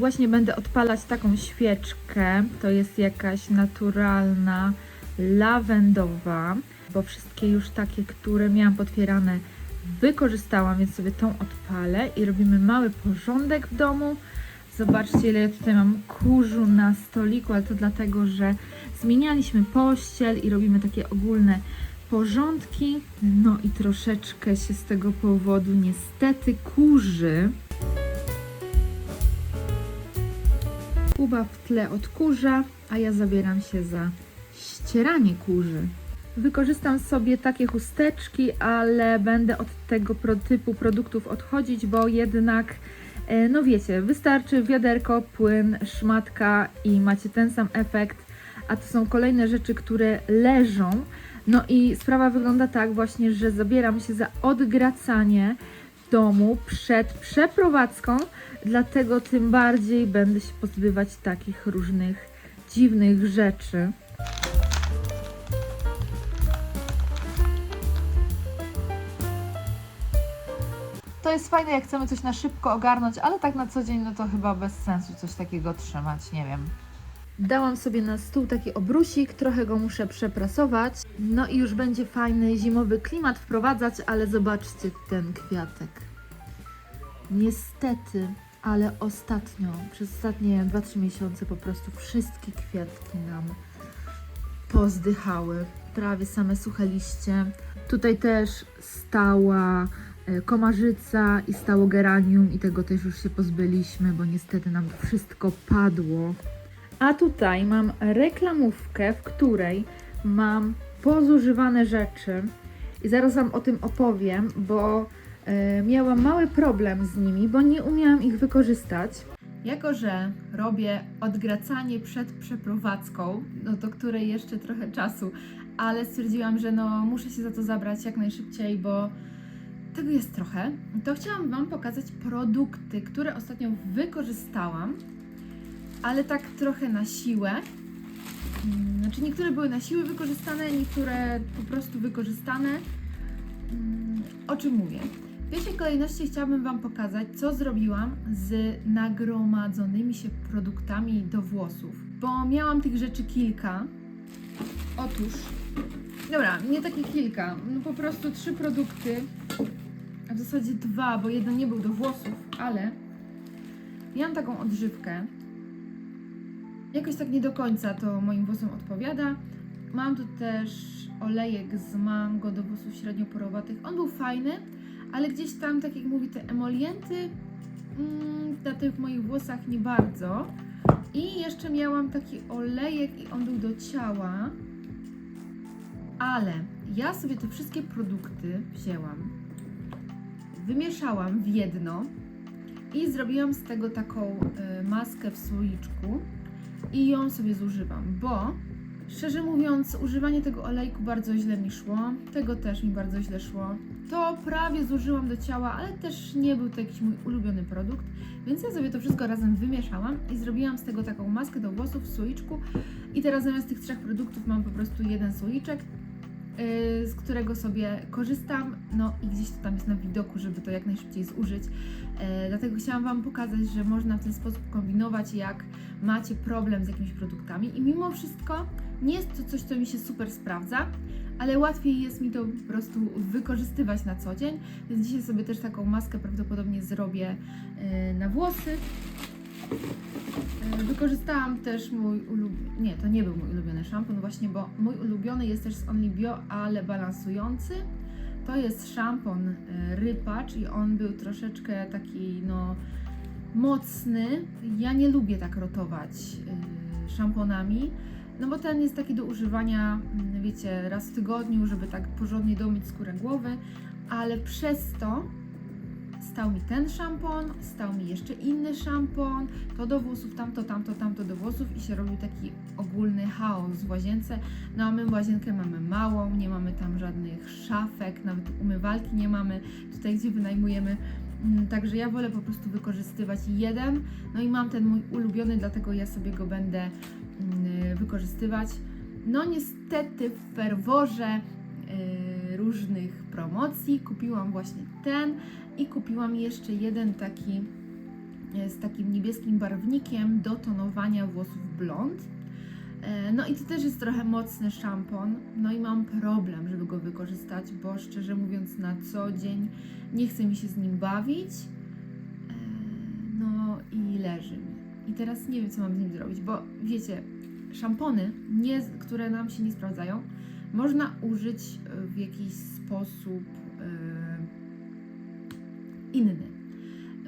Właśnie będę odpalać taką świeczkę. To jest jakaś naturalna, lawendowa, bo wszystkie już takie, które miałam potwierane, wykorzystałam, więc sobie tą odpalę i robimy mały porządek w domu. Zobaczcie, ile ja tutaj mam kurzu na stoliku, ale to dlatego, że zmienialiśmy pościel i robimy takie ogólne porządki. No i troszeczkę się z tego powodu niestety kurzy. Kuba w tle odkurza, a ja zabieram się za ścieranie kurzy. Wykorzystam sobie takie chusteczki, ale będę od tego typu produktów odchodzić, bo jednak, e, no wiecie, wystarczy wiaderko, płyn, szmatka i macie ten sam efekt, a to są kolejne rzeczy, które leżą. No i sprawa wygląda tak właśnie, że zabieram się za odgracanie domu przed przeprowadzką, dlatego tym bardziej będę się pozbywać takich różnych dziwnych rzeczy. To jest fajne, jak chcemy coś na szybko ogarnąć, ale tak na co dzień, no to chyba bez sensu coś takiego trzymać, nie wiem. Dałam sobie na stół taki obrusik, trochę go muszę przeprasować. No i już będzie fajny zimowy klimat wprowadzać, ale zobaczcie ten kwiatek. Niestety, ale ostatnio, przez ostatnie 2-3 miesiące po prostu wszystkie kwiatki nam pozdychały. Prawie same suche liście. Tutaj też stała e, komarzyca i stało geranium i tego też już się pozbyliśmy, bo niestety nam wszystko padło. A tutaj mam reklamówkę, w której mam pozużywane rzeczy i zaraz Wam o tym opowiem, bo e, miałam mały problem z nimi, bo nie umiałam ich wykorzystać. Jako, że robię odgracanie przed przeprowadzką, no do której jeszcze trochę czasu, ale stwierdziłam, że no muszę się za to zabrać jak najszybciej, bo tego jest trochę, to chciałam Wam pokazać produkty, które ostatnio wykorzystałam ale tak trochę na siłę. Mm, Znaczy niektóre były na siłę wykorzystane, niektóre po prostu wykorzystane. Mm, O czym mówię? W pierwszej kolejności chciałabym Wam pokazać, co zrobiłam z nagromadzonymi się produktami do włosów, bo miałam tych rzeczy kilka. Otóż, dobra, nie takie kilka, no po prostu trzy produkty, a w zasadzie dwa, bo jeden nie był do włosów, ale miałam taką odżywkę, Jakoś tak nie do końca to moim włosom odpowiada. Mam tu też olejek z mango do włosów średnioporowatych. On był fajny, ale gdzieś tam, tak jak mówi, te emolienty mm, na tych moich włosach nie bardzo. I jeszcze miałam taki olejek i on był do ciała. Ale ja sobie te wszystkie produkty wzięłam, wymieszałam w jedno i zrobiłam z tego taką y, maskę w słoiczku i ją sobie zużywam, bo szczerze mówiąc, używanie tego olejku bardzo źle mi szło, tego też mi bardzo źle szło. To prawie zużyłam do ciała, ale też nie był to jakiś mój ulubiony produkt, więc ja sobie to wszystko razem wymieszałam i zrobiłam z tego taką maskę do włosów w słoiczku. I teraz zamiast tych trzech produktów mam po prostu jeden słoiczek, z którego sobie korzystam, no i gdzieś to tam jest na widoku, żeby to jak najszybciej zużyć. Yy, dlatego chciałam Wam pokazać, że można w ten sposób kombinować, jak macie problem z jakimiś produktami i mimo wszystko nie jest to coś, co mi się super sprawdza, ale łatwiej jest mi to po prostu wykorzystywać na co dzień, więc dzisiaj sobie też taką maskę prawdopodobnie zrobię yy, na włosy. Yy, Wykorzystałam też mój ulubiony, nie, to nie był mój ulubiony szampon właśnie, bo mój ulubiony jest też z Only Bio, ale balansujący. To jest szampon y, rypacz i on był troszeczkę taki, no, mocny. Ja nie lubię tak rotować y, szamponami, no bo ten jest taki do używania, mm, wiecie, raz w tygodniu, żeby tak porządnie domyć skórę głowy, ale przez to stał mi ten szampon, stał mi jeszcze inny szampon, to do włosów, tamto, tamto, tamto do włosów i się robił taki ogólny chaos w łazience. No a my łazienkę mamy małą, nie mamy tam żadnych szafek, nawet umywalki nie mamy, tutaj gdzie wynajmujemy. Mm, Także ja wolę po prostu wykorzystywać jeden, no i mam ten mój ulubiony, dlatego ja sobie go będę mm, wykorzystywać. No niestety w ferworze różnych promocji kupiłam właśnie ten i kupiłam jeszcze jeden taki e, z takim niebieskim barwnikiem do tonowania włosów blond. E, No i to też jest trochę mocny szampon, no i mam problem, żeby go wykorzystać, bo szczerze mówiąc na co dzień nie chce mi się z nim bawić, E, no i leży mi. I teraz nie wiem, co mam z nim zrobić, bo wiecie, szampony, nie, które nam się nie sprawdzają, można użyć e, w jakiś sposób e, inny.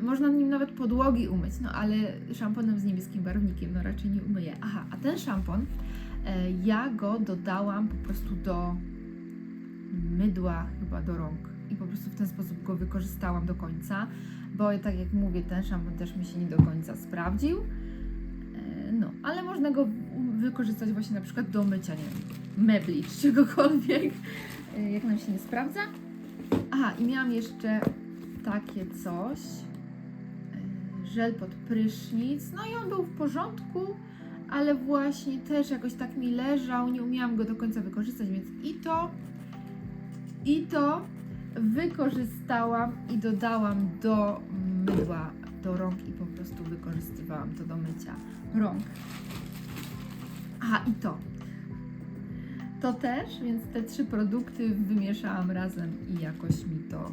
Można nim nawet podłogi umyć, no ale szamponem z niebieskim barwnikiem no raczej nie umyję. Aha, a ten szampon, e, ja go dodałam po prostu do mydła chyba do rąk i po prostu w ten sposób go wykorzystałam do końca, bo tak jak mówię, ten szampon też mi się nie do końca sprawdził. No, ale można go wykorzystać właśnie na przykład do mycia, nie wiem, mebli czy czegokolwiek, e, jak nam się nie sprawdza. Aha, i miałam jeszcze takie coś, e, żel pod prysznic, no i on był w porządku, ale właśnie też jakoś tak mi leżał, nie umiałam go do końca wykorzystać, więc i to, i to wykorzystałam i dodałam do mydła do rąk i po prostu wykorzystywałam to do mycia rąk. Aha, i to. To też, więc te trzy produkty wymieszałam razem i jakoś mi to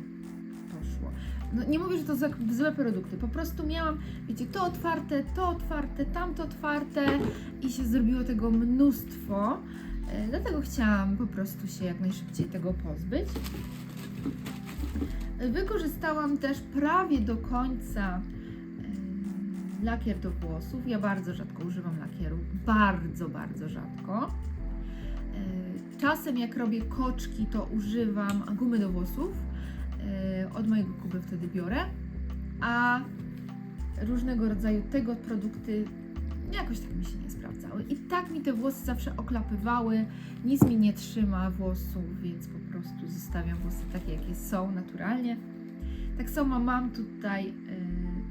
poszło. No, nie mówię, że to złe produkty, po prostu miałam, wiecie, to otwarte, to otwarte, tamto otwarte i się zrobiło tego mnóstwo. E, Dlatego chciałam po prostu się jak najszybciej tego pozbyć. Wykorzystałam też prawie do końca lakier do włosów. Ja bardzo rzadko używam lakieru. Bardzo, bardzo rzadko. E, Czasem jak robię koczki, to używam gumy do włosów. E, Od mojego Kuby wtedy biorę. A różnego rodzaju tego produkty jakoś tak mi się nie sprawdzały. I tak mi te włosy zawsze oklapywały. Nic mi nie trzyma włosów, więc po prostu zostawiam włosy takie, jakie są naturalnie. Tak samo mam tutaj y,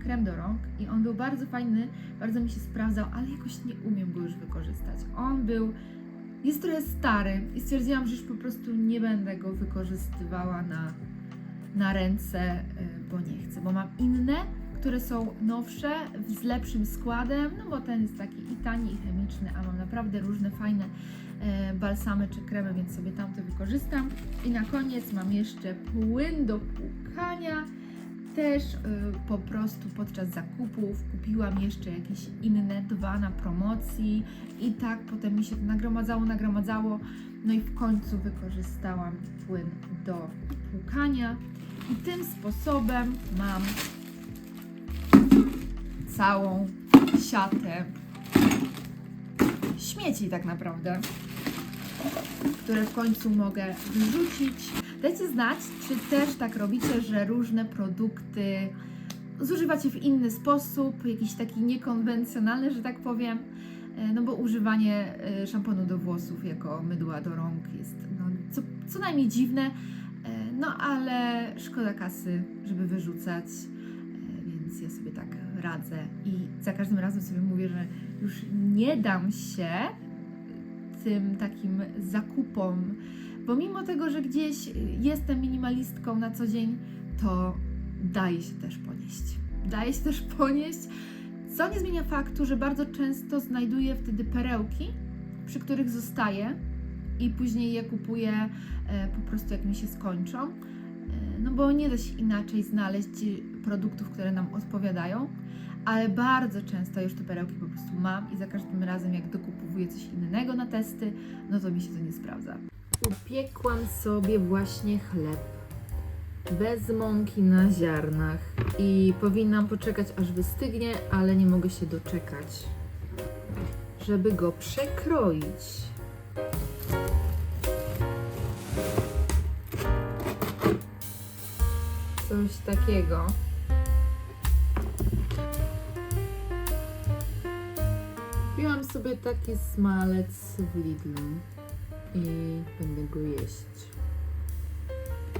krem do rąk i on był bardzo fajny, bardzo mi się sprawdzał, ale jakoś nie umiem go już wykorzystać. On był, jest trochę stary i stwierdziłam, że już po prostu nie będę go wykorzystywała na, na ręce, y, bo nie chcę, bo mam inne, które są nowsze, z lepszym składem, no bo ten jest taki i tani, i chemiczny, a mam naprawdę różne fajne e, balsamy czy kremy, więc sobie tamte wykorzystam. I na koniec mam jeszcze płyn do płukania. Też y, po prostu podczas zakupów kupiłam jeszcze jakieś inne dwa na promocji i tak potem mi się to nagromadzało, nagromadzało. No i w końcu wykorzystałam płyn do płukania i tym sposobem mam całą siatę śmieci tak naprawdę, które w końcu mogę wyrzucić. Dajcie znać, czy też tak robicie, że różne produkty zużywacie w inny sposób, jakiś taki niekonwencjonalny, że tak powiem. E, No bo używanie e, szamponu do włosów jako mydła do rąk jest no, co, co najmniej dziwne, e, no ale szkoda kasy, żeby wyrzucać, więc ja sobie tak radzę i za każdym razem sobie mówię, że już nie dam się tym takim zakupom, bo mimo tego, że gdzieś jestem minimalistką na co dzień, to daje się też ponieść. Daje się też ponieść, co nie zmienia faktu, że bardzo często znajduję wtedy perełki, przy których zostaję i później je kupuję e, po prostu jak mi się skończą. E, no bo nie da się inaczej znaleźć produktów, które nam odpowiadają, ale bardzo często już te perełki po prostu mam i za każdym razem jak dokupowuję coś innego na testy, no to mi się to nie sprawdza. Upiekłam sobie właśnie chleb bez mąki na ziarnach i powinnam poczekać aż wystygnie, ale nie mogę się doczekać, żeby go przekroić. Coś takiego. Kupiłam sobie taki smalec w Lidlu i będę go jeść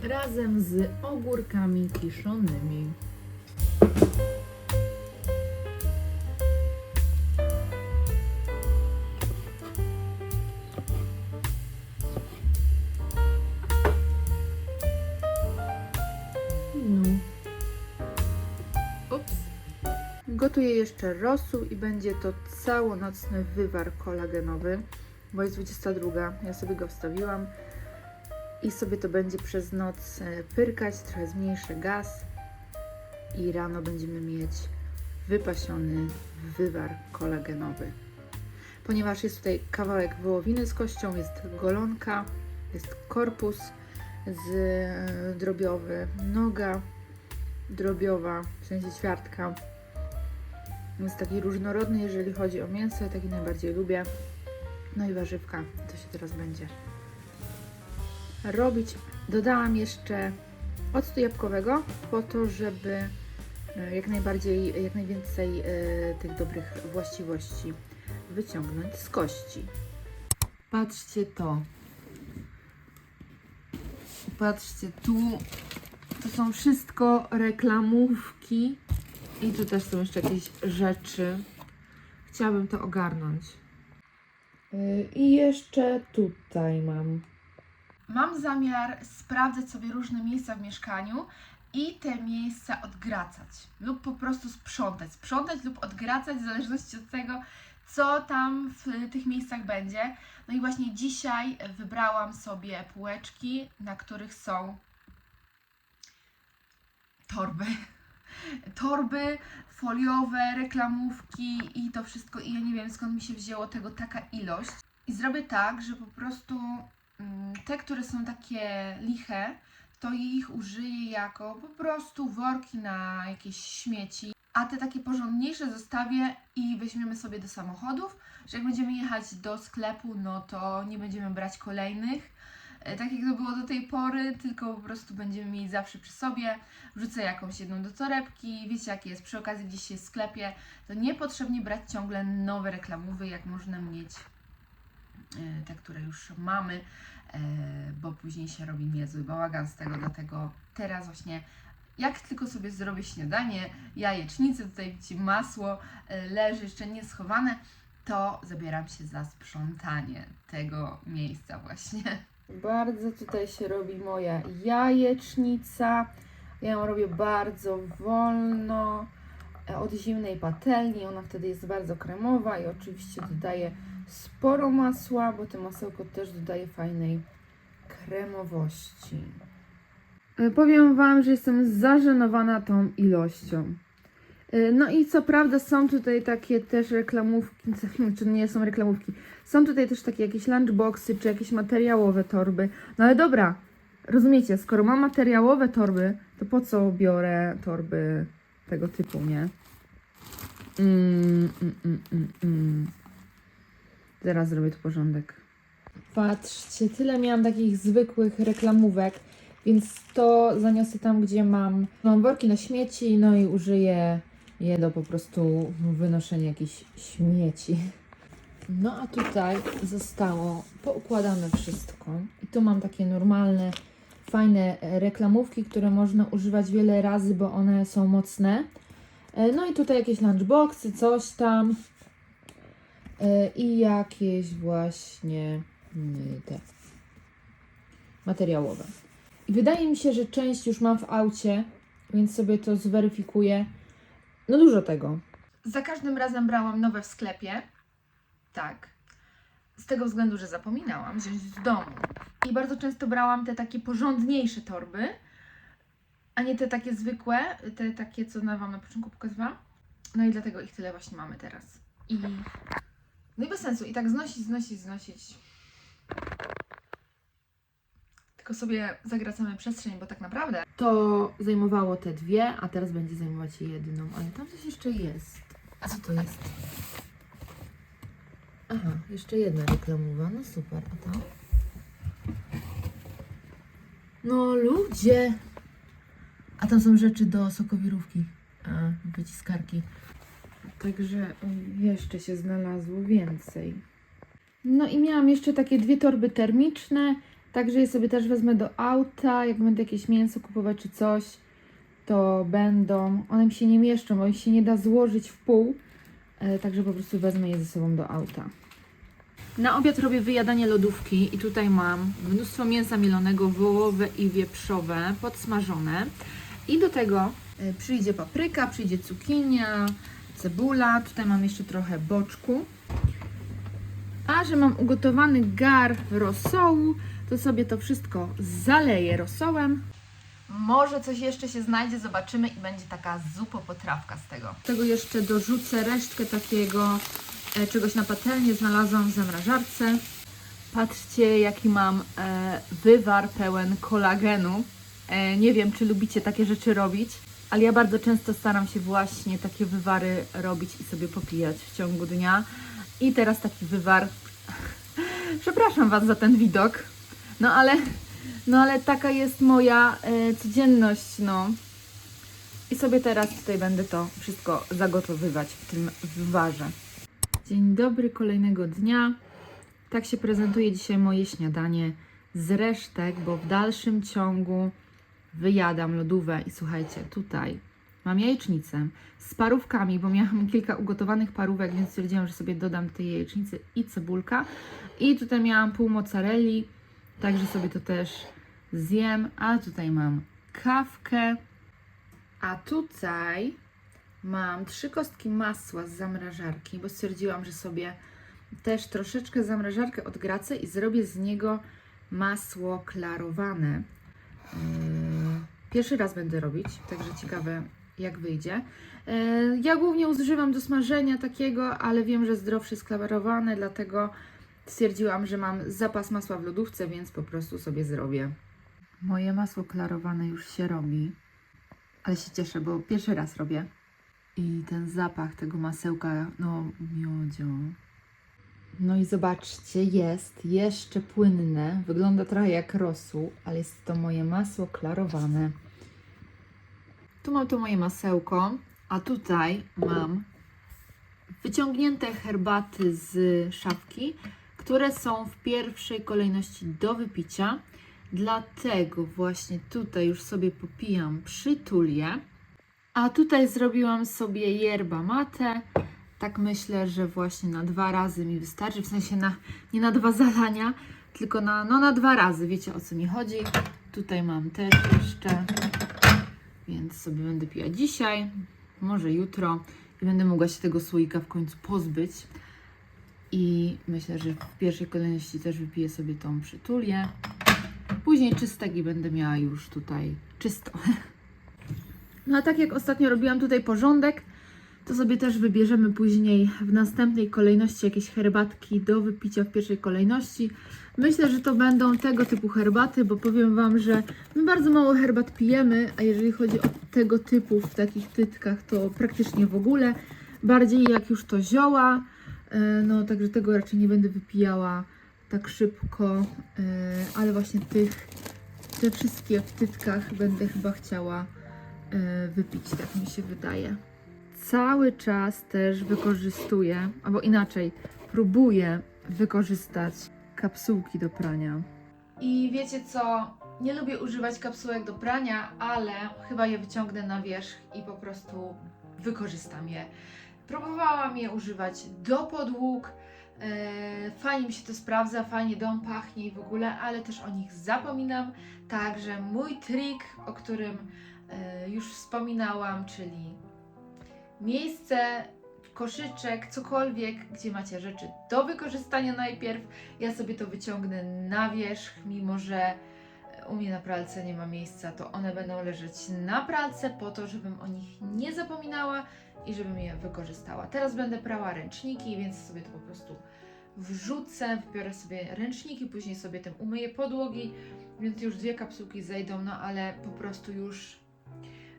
razem z ogórkami kiszonymi. No. Gotuję jeszcze rosół i będzie to całonocny wywar kolagenowy, bo jest 22. Ja sobie go wstawiłam i sobie to będzie przez noc e, pyrkać, trochę zmniejszę gaz i rano będziemy mieć wypasiony wywar kolagenowy. Ponieważ jest tutaj kawałek wołowiny z kością, jest golonka, jest korpus z e, drobiowy, noga drobiowa, w sensie ćwiartka. Jest taki różnorodny, jeżeli chodzi o mięso, ja taki najbardziej lubię. No i warzywka, to się teraz będzie robić. Dodałam jeszcze octu jabłkowego po to, żeby e, jak najbardziej, jak najwięcej e, tych dobrych właściwości wyciągnąć z kości. Patrzcie to. Patrzcie tu. To są wszystko reklamówki. I tu też są jeszcze jakieś rzeczy. Chciałabym to ogarnąć. Yy, I jeszcze tutaj mam. Mam zamiar sprawdzać sobie różne miejsca w mieszkaniu i te miejsca odgracać lub po prostu sprzątać. Sprzątać lub odgracać w zależności od tego, co tam w tych miejscach będzie. No i właśnie dzisiaj wybrałam sobie półeczki, na których są torby. Torby foliowe, reklamówki i to wszystko. I ja nie wiem skąd mi się wzięło tego taka ilość. I zrobię tak, że po prostu mm, te, które są takie liche, to ich użyję jako po prostu worki na jakieś śmieci. A te takie porządniejsze zostawię i weźmiemy sobie do samochodów, że jak będziemy jechać do sklepu, no to nie będziemy brać kolejnych, tak jak to było do tej pory, tylko po prostu będziemy mieć zawsze przy sobie. Wrzucę jakąś jedną do torebki, wiecie jak jest, przy okazji gdzieś się w sklepie, to niepotrzebnie brać ciągle nowe reklamówy, jak można mieć e, te, które już mamy, e, bo później się robi niezły bałagan z tego, dlatego teraz właśnie jak tylko sobie zrobię śniadanie, jajecznicę, tutaj widzicie masło e, leży jeszcze nieschowane, to zabieram się za sprzątanie tego miejsca właśnie. Bardzo tutaj się robi moja jajecznica. Ja ją robię bardzo wolno, e, od zimnej patelni. Ona wtedy jest bardzo kremowa i oczywiście dodaję sporo masła, bo to masełko też dodaje fajnej kremowości. E, Powiem Wam, że jestem zażenowana tą ilością. E, No i co prawda są tutaj takie też reklamówki, czy nie są reklamówki, są tutaj też takie jakieś lunchboxy, czy jakieś materiałowe torby. No ale dobra, rozumiecie, skoro mam materiałowe torby, to po co biorę torby tego typu, nie? Mm, mm, mm, mm, mm. Zaraz zrobię tu porządek. Patrzcie, tyle miałam takich zwykłych reklamówek, więc to zaniosę tam, gdzie mam, mam worki na śmieci, no i użyję je do po prostu wynoszenia jakichś śmieci. No a tutaj zostało poukładane wszystko. I tu mam takie normalne, fajne reklamówki, które można używać wiele razy, bo one są mocne. E, No i tutaj jakieś lunchboxy, coś tam. E, I jakieś właśnie te materiałowe. I wydaje mi się, że część już mam w aucie, więc sobie to zweryfikuję. No dużo tego. Za każdym razem brałam nowe w sklepie. Tak. Z tego względu, że zapominałam wziąć z domu. I bardzo często brałam te takie porządniejsze torby, a nie te takie zwykłe, te takie, co na Wam na początku pokazywałam. No i dlatego ich tyle właśnie mamy teraz. I... No i bez sensu. I tak znosić, znosić, znosić. Tylko sobie zagracamy przestrzeń, bo tak naprawdę To zajmowało te dwie, a teraz będzie zajmować jedną. Ale tam coś jeszcze jest. A co to jest? Aha, jeszcze jedna reklamowa. No super. A to? No ludzie! A tam są rzeczy do sokowirówki. A, wyciskarki. Także jeszcze się znalazło więcej. No i miałam jeszcze takie dwie torby termiczne. Także je sobie też wezmę do auta, jak będę jakieś mięso kupować czy coś, to będą. One mi się nie mieszczą, bo ich się nie da złożyć w pół. E, także po prostu wezmę je ze sobą do auta. Na obiad robię wyjadanie lodówki i tutaj mam mnóstwo mięsa mielonego, wołowe i wieprzowe, podsmażone. I do tego e, przyjdzie papryka, przyjdzie cukinia, cebula, tutaj mam jeszcze trochę boczku. A że mam ugotowany gar rosołu, to sobie to wszystko zaleję rosołem. Może coś jeszcze się znajdzie, zobaczymy i będzie taka zupo potrawka z tego. Do tego jeszcze dorzucę resztkę takiego e, czegoś na patelnię, znalazłam w zamrażarce. Patrzcie, jaki mam e, wywar pełen kolagenu. E, nie wiem, czy lubicie takie rzeczy robić, ale ja bardzo często staram się właśnie takie wywary robić i sobie popijać w ciągu dnia. I teraz taki wywar. Przepraszam Was za ten widok, no ale, no ale taka jest moja e, codzienność, no. I sobie teraz tutaj będę to wszystko zagotowywać w tym wywarze. Dzień dobry kolejnego dnia. Tak się prezentuje dzisiaj moje śniadanie z resztek, bo w dalszym ciągu wyjadam lodówę i słuchajcie, tutaj mam jajecznicę z parówkami, bo miałam kilka ugotowanych parówek, więc stwierdziłam, że sobie dodam tej jajecznicy i cebulka. I tutaj miałam pół mozzarelli, także sobie to też zjem. A tutaj mam kawkę. A tutaj mam trzy kostki masła z zamrażarki, bo stwierdziłam, że sobie też troszeczkę zamrażarkę odgracę i zrobię z niego masło klarowane. Yy, Pierwszy raz będę robić, także ciekawe jak wyjdzie. Yy, Ja głównie używam do smażenia takiego, ale wiem, że zdrowsze jest klarowane, dlatego stwierdziłam, że mam zapas masła w lodówce, więc po prostu sobie zrobię. Moje masło klarowane już się robi, ale się cieszę, bo pierwszy raz robię. I ten zapach tego masełka, no miodzio. No i zobaczcie, jest jeszcze płynne. Wygląda trochę jak rosół, ale jest to moje masło klarowane. Tu mam to moje masełko, a tutaj mam wyciągnięte herbaty z szafki, które są w pierwszej kolejności do wypicia. Dlatego właśnie tutaj już sobie popijam przytulię. A tutaj zrobiłam sobie yerba mate. Tak myślę, że właśnie na dwa razy mi wystarczy. W sensie na, nie na dwa zadania, tylko na, no na dwa razy. Wiecie o co mi chodzi. Tutaj mam też jeszcze, więc sobie będę piła dzisiaj, może jutro i będę mogła się tego słoika w końcu pozbyć. I myślę, że w pierwszej kolejności też wypiję sobie tą przytulię. Później czystek i będę miała już tutaj czysto. No a tak jak ostatnio robiłam tutaj porządek, to sobie też wybierzemy później w następnej kolejności jakieś herbatki do wypicia w pierwszej kolejności. Myślę, że to będą tego typu herbaty, bo powiem Wam, że my bardzo mało herbat pijemy, a jeżeli chodzi o tego typu w takich tytkach, to praktycznie w ogóle. Bardziej jak już to zioła, no także tego raczej nie będę wypijała tak szybko, e, ale właśnie tych, te wszystkie w tytkach będę chyba chciała e, wypić, tak mi się wydaje. Cały czas też wykorzystuję, albo inaczej, próbuję wykorzystać kapsułki do prania. I wiecie co? Nie lubię używać kapsułek do prania, ale chyba je wyciągnę na wierzch i po prostu wykorzystam je. Próbowałam je używać do podłóg. e, Fajnie mi się to sprawdza, fajnie dom pachnie i w ogóle, ale też o nich zapominam. Także mój trik, o którym e, już wspominałam, czyli miejsce, koszyczek, cokolwiek, gdzie macie rzeczy do wykorzystania najpierw. Ja sobie to wyciągnę na wierzch, mimo że u mnie na pralce nie ma miejsca, to one będą leżeć na pralce po to, żebym o nich nie zapominała i żebym je wykorzystała. Teraz będę prała ręczniki, więc sobie to po prostu wrzucę, wybiorę sobie ręczniki, później sobie tym umyję podłogi, więc już dwie kapsułki zejdą, no ale po prostu już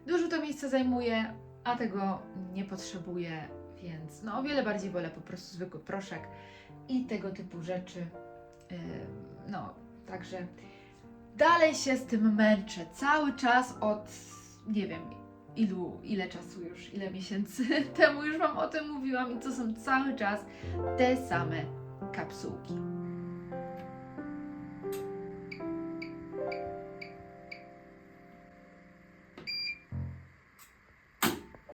dużo to miejsca zajmuje, a tego nie potrzebuję, więc no o wiele bardziej wolę po prostu zwykły proszek i tego typu rzeczy. No, także dalej się z tym męczę cały czas od nie wiem ilu, ile czasu już, ile miesięcy temu już Wam o tym mówiłam i to są cały czas te same kapsułki.